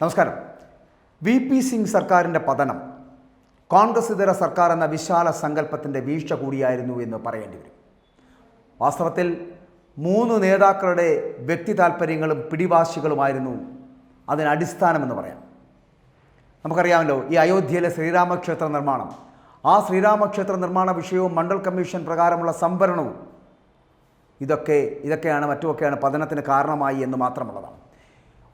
നമസ്കാരം. V P Singh സർക്കാരിന്റെ പതനം കോൺഗ്രസ് ഇതര സർക്കാർ എന്ന വിശാല സങ്കല്പത്തിന്റെ വീഴ്ച കൂടിയായിരുന്നു എന്ന് പറയേണ്ടി വരും. വാസ്തവത്തിൽ മൂന്ന് നേതാക്കളുടെ വ്യക്തി താല്പര്യങ്ങളും പിടിവാശികളുമായിരുന്നു അതിന് അടിസ്ഥാനമെന്ന് പറയാം. നമുക്കറിയാമല്ലോ ഈ അയോധ്യയിലെ ശ്രീരാമക്ഷേത്ര നിർമ്മാണം ആ ശ്രീരാമക്ഷേത്ര നിർമ്മാണ വിഷയവും മണ്ഡൽ കമ്മീഷൻ പ്രകാരമുള്ള സംവരണവും ഇതൊക്കെ ഇതൊക്കെയാണ് മറ്റുമൊക്കെയാണ് പതനത്തിന് കാരണമായി എന്ന് മാത്രമുള്ളതാണ്.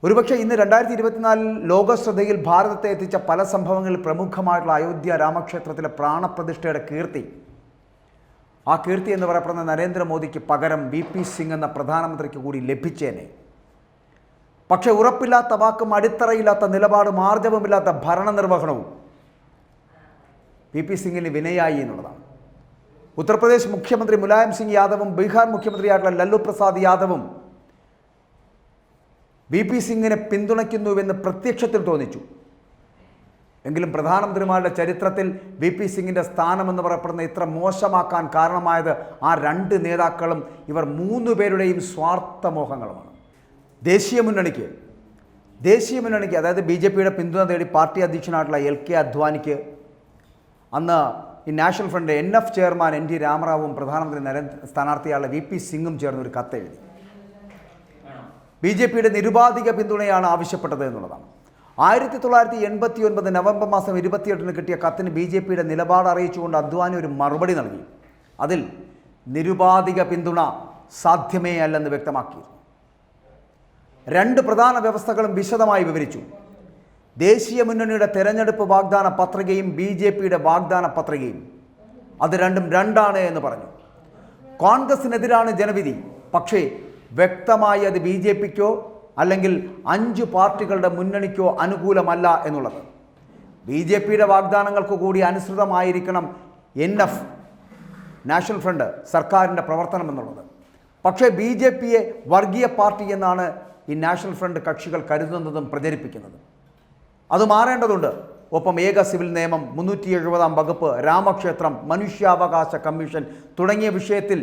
ഒരുപക്ഷെ ഇന്ന് രണ്ടായിരത്തി ഇരുപത്തിനാലിൽ ലോകശ്രദ്ധയിൽ ഭാരതത്തെ എത്തിച്ച പല സംഭവങ്ങളിൽ പ്രമുഖമായിട്ടുള്ള അയോധ്യ രാമക്ഷേത്രത്തിലെ പ്രാണപ്രതിഷ്ഠയുടെ കീർത്തി. ആ കീർത്തി എന്ന് പറയപ്പെടുന്ന നരേന്ദ്രമോദിക്ക് പകരം വി പി സിംഗ് എന്ന പ്രധാനമന്ത്രിക്ക് കൂടി ലഭിച്ചേനെ. പക്ഷേ ഉറപ്പില്ലാത്ത വാക്കും അടിത്തറയില്ലാത്ത നിലപാടും ആർജവമില്ലാത്ത ഭരണനിർവഹണവും വി പി സിംഗിന് വിനയായി എന്നുള്ളതാണ്. ഉത്തർപ്രദേശ് മുഖ്യമന്ത്രി മുലായം സിംഗ് യാദവും ബീഹാർ മുഖ്യമന്ത്രിയായിട്ടുള്ള ലല്ലു പ്രസാദ് യാദവും വി പി സിംഗിനെ പിന്തുണയ്ക്കുന്നുവെന്ന് പ്രത്യക്ഷത്തിൽ തോന്നിച്ചു. എങ്കിലും പ്രധാനമന്ത്രിമാരുടെ ചരിത്രത്തിൽ വി പി സിംഗിന്റെ സ്ഥാനമെന്ന് പറയപ്പെടുന്ന ഇത്ര മോശമാക്കാൻ കാരണമായത് ആ രണ്ട് നേതാക്കളും ഇവർ മൂന്ന് പേരുടെയും സ്വാർത്ഥമോഹങ്ങളുമാണ്. ദേശീയ മുന്നണിക്ക് ദേശീയ മുന്നണിക്ക് അതായത് ബി ജെ പിയുടെ പിന്തുണ തേടി പാർട്ടി അധ്യക്ഷനായിട്ടുള്ള എൽ കെ അദ്വാനിക്ക് അന്ന് ഈ national front N F chairman N T രാമറാവും പ്രധാനമന്ത്രി നരേന്ദ്ര സ്ഥാനാർത്ഥിയായുള്ള വി പി സിംഗും ചേർന്ന് ഒരു കത്തെഴുതി. ബി ജെ പിയുടെ നിരുപാധിക പിന്തുണയാണ് ആവശ്യപ്പെട്ടത് എന്നുള്ളതാണ്. ആയിരത്തി തൊള്ളായിരത്തി എൺപത്തി ഒൻപത് നവംബർ മാസം ഇരുപത്തിയെട്ടിന് കിട്ടിയ കത്തിന് ബി ജെ പിയുടെ നിലപാട് അറിയിച്ചുകൊണ്ട് അദ്വാനി ഒരു മറുപടി നൽകി. അതിൽ നിരുപാധിക പിന്തുണ സാധ്യമേ അല്ലെന്ന് വ്യക്തമാക്കി രണ്ട് പ്രധാന വ്യവസ്ഥകളും വിശദമായി വിവരിച്ചു. ദേശീയ മുന്നണിയുടെ തെരഞ്ഞെടുപ്പ് വാഗ്ദാന പത്രികയും ബി ജെ പിയുടെ വാഗ്ദാന പത്രികയും. അത് രണ്ടും രണ്ടാണ് എന്ന് പറഞ്ഞു. കോൺഗ്രസിനെതിരാണ് ജനവിധി. പക്ഷേ വ്യക്തമായി അത് ബി ജെ പിക്കോ അല്ലെങ്കിൽ അഞ്ച് പാർട്ടികളുടെ മുന്നണിക്കോ അനുകൂലമല്ല എന്നുള്ളത്. ബി ജെ പിയുടെ വാഗ്ദാനങ്ങൾക്ക് കൂടി അനുസൃതമായിരിക്കണം എൻ എഫ് നാഷണൽ ഫ്രണ്ട് സർക്കാരിന്റെ പ്രവർത്തനം എന്നുള്ളത്. പക്ഷേ ബി ജെ പിയെ വർഗീയ പാർട്ടി എന്നാണ് ഈ നാഷണൽ ഫ്രണ്ട് കക്ഷികൾ കരുതുന്നതും പ്രചരിപ്പിക്കുന്നതും. അത് മാറേണ്ടതുണ്ട്. ഒപ്പം ഏക സിവിൽ നിയമം മുന്നൂറ്റി എഴുപതാം വകുപ്പ് രാമക്ഷേത്രം മനുഷ്യാവകാശ കമ്മീഷൻ തുടങ്ങിയ വിഷയത്തിൽ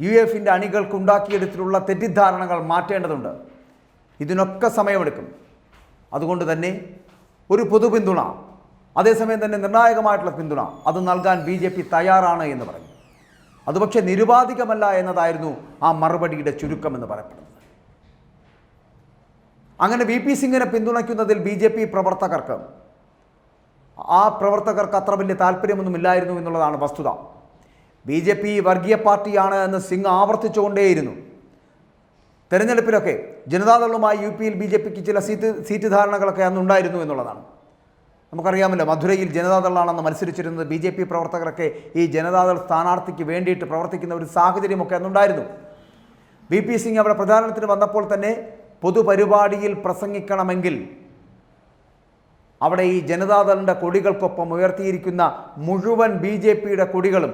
യു എഫിന്റെ അണികൾക്കുണ്ടാക്കിയെടുത്തിട്ടുള്ള തെറ്റിദ്ധാരണകൾ മാറ്റേണ്ടതുണ്ട്. ഇതിനൊക്കെ സമയമെടുക്കും. അതുകൊണ്ട് തന്നെ ഒരു പൊതു പിന്തുണ അതേസമയം തന്നെ നിർണായകമായിട്ടുള്ള പിന്തുണ അത് നൽകാൻ ബി ജെ പി തയ്യാറാണ് എന്ന് പറഞ്ഞു അത് പക്ഷേ നിരുപാധികമല്ല എന്നതായിരുന്നു ആ മറുപടിയുടെ ചുരുക്കം എന്ന് പറയപ്പെടുന്നത്. അങ്ങനെ വി പി സിംഗിനെ പിന്തുണയ്ക്കുന്നതിൽ ബി ജെ പി പ്രവർത്തകർക്ക് ആ പ്രവർത്തകർക്ക് അത്ര വലിയ താല്പര്യമൊന്നുമില്ലായിരുന്നു എന്നുള്ളതാണ് വസ്തുത. ബി ജെ പി വർഗീയ പാർട്ടിയാണ് എന്ന് സിംഗ് ആവർത്തിച്ചുകൊണ്ടേയിരുന്നു. തെരഞ്ഞെടുപ്പിലൊക്കെ ജനതാദളുമായി യു പിയിൽ ബി ജെ പിക്ക് ചില സീറ്റ് സീറ്റ് ധാരണകളൊക്കെ അന്ന് ഉണ്ടായിരുന്നു എന്നുള്ളതാണ്. നമുക്കറിയാമല്ലോ മധുരയിൽ ജനതാദളാണെന്ന് മത്സരിച്ചിരുന്നത് ബി ജെ പി പ്രവർത്തകരൊക്കെ ഈ ജനതാദൾ സ്ഥാനാർത്ഥിക്ക് വേണ്ടിയിട്ട് പ്രവർത്തിക്കുന്ന ഒരു സാഹചര്യമൊക്കെ അന്നുണ്ടായിരുന്നു. വി പി സിംഗ് അവിടെ പ്രചാരണത്തിന് വന്നപ്പോൾ തന്നെ പൊതുപരിപാടിയിൽ പ്രസംഗിക്കണമെങ്കിൽ അവിടെ ഈ ജനതാദളിന്റെ കൊടികൾക്കൊപ്പം ഉയർത്തിയിരിക്കുന്ന മുഴുവൻ ബി ജെ പിയുടെ കൊടികളും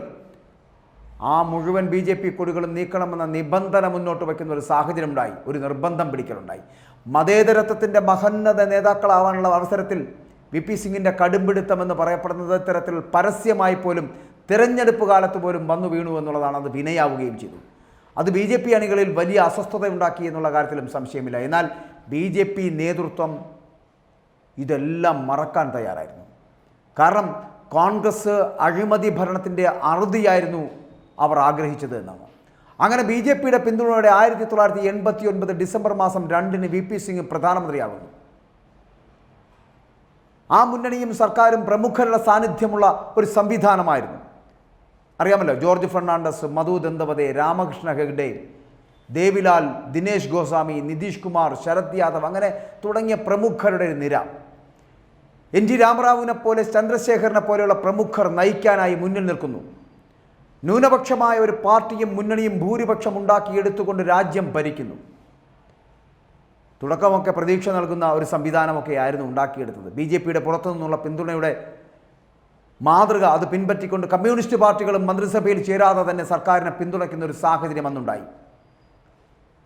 ആ മുഴുവൻ ബി ജെ പി കൊടികളും നീക്കണമെന്ന നിബന്ധന മുന്നോട്ട് വയ്ക്കുന്ന ഒരു സാഹചര്യം ഉണ്ടായി ഒരു നിർബന്ധം പിടിക്കലുണ്ടായി. മതേതരത്വത്തിന്റെ മഹന്നത നേതാക്കളാവാനുള്ള അവസരത്തിൽ വി പി സിംഗിന്റെ കടുംപിടുത്തമെന്ന് പറയപ്പെടുന്നത് ഇത്തരത്തിൽ പരസ്യമായി പോലും തിരഞ്ഞെടുപ്പ് കാലത്ത് പോലും വന്നു വീണു എന്നുള്ളതാണ് അത് വിനയാവുകയും ചെയ്തു. അത് ബി ജെ പി അണികളിൽ വലിയ അസ്വസ്ഥത ഉണ്ടാക്കി എന്നുള്ള കാര്യത്തിലും സംശയമില്ല. എന്നാൽ ബി ജെ പി നേതൃത്വം ഇതെല്ലാം മറക്കാൻ തയ്യാറായിരുന്നു. കാരണം കോൺഗ്രസ് അഴിമതി ഭരണത്തിന്റെ അറുതിയായിരുന്നു അവർ ആഗ്രഹിച്ചത് എന്നാണ്. അങ്ങനെ ബി ജെ പിയുടെ പിന്തുണയോടെ ആയിരത്തി തൊള്ളായിരത്തി എൺപത്തി ഒൻപത് ഡിസംബർ മാസം രണ്ടിന് വി പി സിംഗ് പ്രധാനമന്ത്രിയാകുന്നു. ആ മുന്നണിയും സർക്കാരും പ്രമുഖരുടെ സാന്നിധ്യമുള്ള ഒരു സംവിധാനമായിരുന്നു. അറിയാമല്ലോ ജോർജ് ഫെർണാണ്ടസ് മധു ദന്തപതെ രാമകൃഷ്ണ ഹെഗ്ഡെ ദേവിലാൽ ദിനേശ് ഗോസ്വാമി നിതീഷ് കുമാർ ശരത് യാദവ് അങ്ങനെ തുടങ്ങിയ പ്രമുഖരുടെ ഒരു നിര. എൻ ജി രാമറാവുവിനെ പോലെ ചന്ദ്രശേഖരനെ പോലെയുള്ള പ്രമുഖർ നയിക്കാനായി മുന്നിൽ നിൽക്കുന്നു. ന്യൂനപക്ഷമായ ഒരു പാർട്ടിയും മുന്നണിയും ഭൂരിപക്ഷം ഉണ്ടാക്കിയെടുത്തുകൊണ്ട് രാജ്യം ഭരിക്കുന്നു. തുടക്കമൊക്കെ പ്രതീക്ഷ നൽകുന്ന ഒരു സംവിധാനമൊക്കെ ആയിരുന്നു ഉണ്ടാക്കിയെടുത്തത്. ബി ജെ പിയുടെ പുറത്തു നിന്നുള്ള പിന്തുണയുടെ മാതൃക അത് പിൻപറ്റിക്കൊണ്ട് കമ്മ്യൂണിസ്റ്റ് പാർട്ടികളും മന്ത്രിസഭയിൽ ചേരാതെ തന്നെ സർക്കാരിനെ പിന്തുണയ്ക്കുന്ന ഒരു സാഹചര്യം അന്നുണ്ടായി.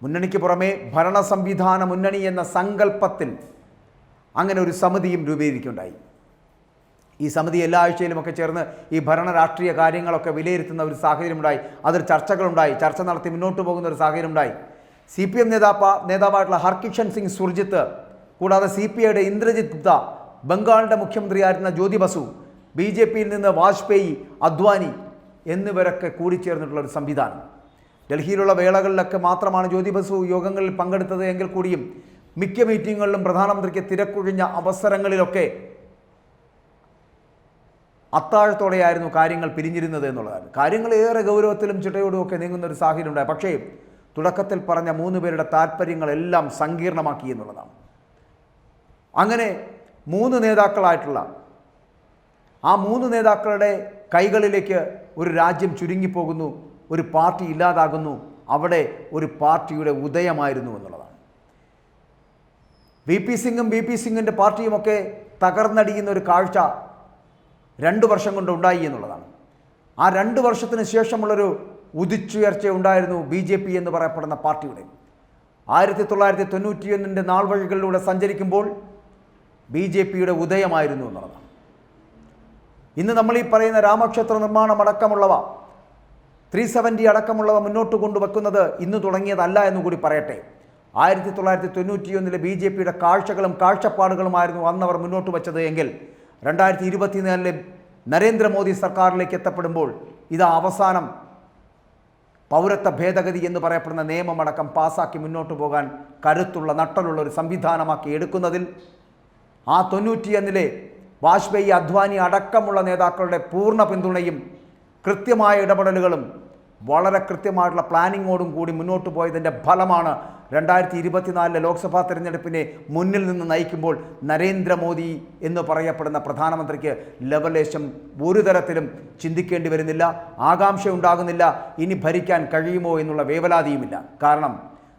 മുന്നണിക്ക് പുറമെ ഭരണ സംവിധാന മുന്നണി എന്ന സങ്കല്പത്തിൽ അങ്ങനെ ഒരു സമിതിയും രൂപീകരിക്കുകയുണ്ടായി. ഈ സമിതി എല്ലാ ആഴ്ചയിലുമൊക്കെ ചേർന്ന് ഈ ഭരണ രാഷ്ട്രീയ കാര്യങ്ങളൊക്കെ വിലയിരുത്തുന്ന ഒരു സാഹചര്യമുണ്ടായി. അതിൽ ചർച്ചകളുണ്ടായി. ചർച്ച നടത്തി മുന്നോട്ട് പോകുന്ന ഒരു സാഹചര്യമുണ്ടായി. സി പി എം നേതാപ്പ നേതാവായിട്ടുള്ള ഹർകിഷൻ സിംഗ് സുർജിത്ത് കൂടാതെ സി പി ഐയുടെ ഇന്ദ്രജിത് ഗുപ്ത ബംഗാളിന്റെ മുഖ്യമന്ത്രിയായിരുന്ന ജ്യോതി ബസു ബി ജെ പിയിൽ നിന്ന് വാജ്പേയി അദ്വാനി എന്നിവരൊക്കെ കൂടിച്ചേർന്നിട്ടുള്ള ഒരു സംവിധാനം. ഡൽഹിയിലുള്ള വേളകളിലൊക്കെ മാത്രമാണ് ജ്യോതി ബസു യോഗങ്ങളിൽ പങ്കെടുത്തത്. എങ്കിൽ കൂടിയും മിക്ക മീറ്റിങ്ങുകളിലും പ്രധാനമന്ത്രിക്ക് തിരക്കൊഴിഞ്ഞ അവസരങ്ങളിലൊക്കെ അത്താഴത്തോടെയായിരുന്നു കാര്യങ്ങൾ പിരിഞ്ഞിരുന്നത് എന്നുള്ളതാണ്. കാര്യങ്ങൾ ഏറെ ഗൗരവത്തിലും ചിട്ടയോടും ഒക്കെ നീങ്ങുന്ന ഒരു സാഹചര്യം ഉണ്ടായി. പക്ഷേ തുടക്കത്തിൽ പറഞ്ഞ മൂന്ന് പേരുടെ താല്പര്യങ്ങളെല്ലാം സങ്കീർണമാക്കി എന്നുള്ളതാണ്. അങ്ങനെ മൂന്ന് നേതാക്കളായിട്ടുള്ള ആ മൂന്ന് നേതാക്കളുടെ കൈകളിലേക്ക് ഒരു രാജ്യം ചുരുങ്ങിപ്പോകുന്നു ഒരു പാർട്ടി ഇല്ലാതാകുന്നു അവിടെ ഒരു പാർട്ടിയുടെ ഉദയമായിരുന്നു എന്നുള്ളതാണ്. വി പി സിംഗും വി പി സിംഗിന്റെ പാർട്ടിയുമൊക്കെ തകർന്നടിയുന്ന ഒരു കാഴ്ച രണ്ട് വർഷം കൊണ്ട് ഉണ്ടായി എന്നുള്ളതാണ്. ആ രണ്ട് വർഷത്തിന് ശേഷമുള്ളൊരു ഉദിച്ചുയർച്ച ഉണ്ടായിരുന്നു ബി ജെ പി എന്ന് പറയപ്പെടുന്ന പാർട്ടിയുടെ. ആയിരത്തി തൊള്ളായിരത്തി തൊണ്ണൂറ്റിയൊന്നിന്റെ നാൾ വഴികളിലൂടെ സഞ്ചരിക്കുമ്പോൾ ബി ജെ പിയുടെ ഉദയമായിരുന്നു എന്നുള്ളതാണ്. ഇന്ന് നമ്മൾ ഈ പറയുന്ന രാമക്ഷേത്ര നിർമ്മാണം അടക്കമുള്ളവ ത്രീ സെവന്റി അടക്കമുള്ളവ മുന്നോട്ട് കൊണ്ടുവെക്കുന്നത് ഇന്ന് തുടങ്ങിയതല്ല എന്ന് കൂടി പറയട്ടെ. ആയിരത്തി തൊള്ളായിരത്തി തൊണ്ണൂറ്റിയൊന്നിലെ ബി ജെ പിയുടെ കാഴ്ചകളും കാഴ്ചപ്പാടുകളുമായിരുന്നു അന്നവർ മുന്നോട്ട് വെച്ചത് എങ്കിൽ രണ്ടായിരത്തി ഇരുപത്തിനാലിലെ നരേന്ദ്രമോദി സർക്കാരിലേക്ക് എത്തപ്പെടുമ്പോൾ ഇത് അവസാനം പൗരത്വ ഭേദഗതി എന്ന് പറയപ്പെടുന്ന നിയമമടക്കം പാസാക്കി മുന്നോട്ട് പോകാൻ കരുത്തുള്ള നട്ടലുള്ള ഒരു സംവിധാനമാക്കി എടുക്കുന്നതിൽ ആ തൊണ്ണൂറ്റിയൊന്നിലെ വാജ്പേയി അദ്വാനി അടക്കമുള്ള നേതാക്കളുടെ പൂർണ പിന്തുണയും കൃത്യമായ ഇടപെടലുകളും വളരെ കൃത്യമായിട്ടുള്ള പ്ലാനിങ്ങോടും കൂടി മുന്നോട്ട് പോയതിന്റെ ഫലമാണ് രണ്ടായിരത്തി ഇരുപത്തിനാലിലെ ലോക്സഭാ തെരഞ്ഞെടുപ്പിനെ മുന്നിൽ നിന്ന് നയിക്കുമ്പോൾ നരേന്ദ്രമോദി എന്ന് പറയപ്പെടുന്ന പ്രധാനമന്ത്രിക്ക് ലവലേശം ഒരു തരത്തിലും ചിന്തിക്കേണ്ടി വരുന്നില്ല ആകാംക്ഷ ഉണ്ടാകുന്നില്ല ഇനി ഭരിക്കാൻ കഴിയുമോ എന്നുള്ള വേവലാതിയുമില്ല. കാരണം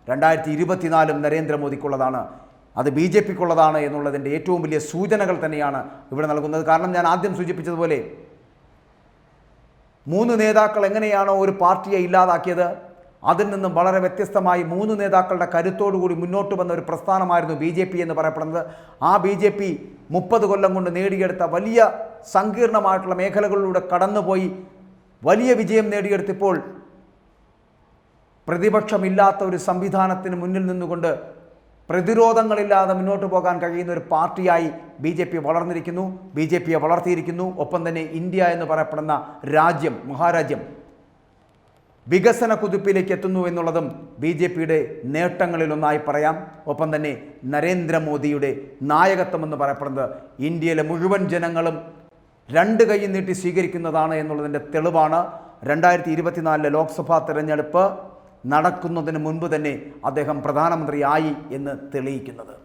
രണ്ടായിരത്തി ഇരുപത്തിനാലും നരേന്ദ്രമോദിക്കുള്ളതാണ്. അത് ബി ജെ പിക്കുള്ളതാണ് എന്നുള്ളതിന്റെ ഏറ്റവും വലിയ സൂചനകൾ തന്നെയാണ് ഇവിടെ നൽകുന്നത്. കാരണം ഞാൻ ആദ്യം സൂചിപ്പിച്ചതുപോലെ മൂന്ന് നേതാക്കൾ എങ്ങനെയാണോ ഒരു പാർട്ടിയെ ഇല്ലാതാക്കിയത്? അതിൽ നിന്നും വളരെ വ്യത്യസ്തമായി മൂന്ന് നേതാക്കളുടെ കരുത്തോടുകൂടി മുന്നോട്ട് വന്ന ഒരു പ്രസ്ഥാനമായിരുന്നു ബി ജെ പി എന്ന് പറയപ്പെടുന്നത്. ആ ബി ജെ പി മുപ്പത് കൊല്ലം കൊണ്ട് നേടിയെടുത്ത വലിയ സങ്കീർണമായിട്ടുള്ള മേഖലകളിലൂടെ കടന്നുപോയി. വലിയ വിജയം നേടിയെടുത്തപ്പോൾ പ്രതിപക്ഷമില്ലാത്ത ഒരു സംവിധാനത്തിന് മുന്നിൽ നിന്നുകൊണ്ട് പ്രതിരോധങ്ങളില്ലാതെ മുന്നോട്ട് പോകാൻ കഴിയുന്ന ഒരു പാർട്ടിയായി ബി ജെ പി വളർന്നിരിക്കുന്നു. ബി ജെ പിയെ വളർത്തിയിരിക്കുന്നു. ഒപ്പം തന്നെ ഇന്ത്യ എന്ന് പറയപ്പെടുന്ന രാജ്യം മഹാരാജ്യം വികസന കുതിപ്പിലേക്ക് എത്തുന്നു എന്നുള്ളതും ബി ജെ പിയുടെ നേട്ടങ്ങളിലൊന്നായി പറയാം. ഒപ്പം തന്നെ നരേന്ദ്രമോദിയുടെ നായകത്വം എന്ന് പറയപ്പെടുന്നത് ഇന്ത്യയിലെ മുഴുവൻ ജനങ്ങളും രണ്ട് കൈ നീട്ടി സ്വീകരിക്കുന്നതാണ് എന്നുള്ളതിന്റെ തെളിവാണ്. രണ്ടായിരത്തി ഇരുപത്തിനാലിലെ ലോക്സഭാ തെരഞ്ഞെടുപ്പ് നടക്കുന്നതിന് മുൻപ് തന്നെ അദ്ദേഹം പ്രധാനമന്ത്രിയായി എന്ന് തെളിയിക്കുന്നത്.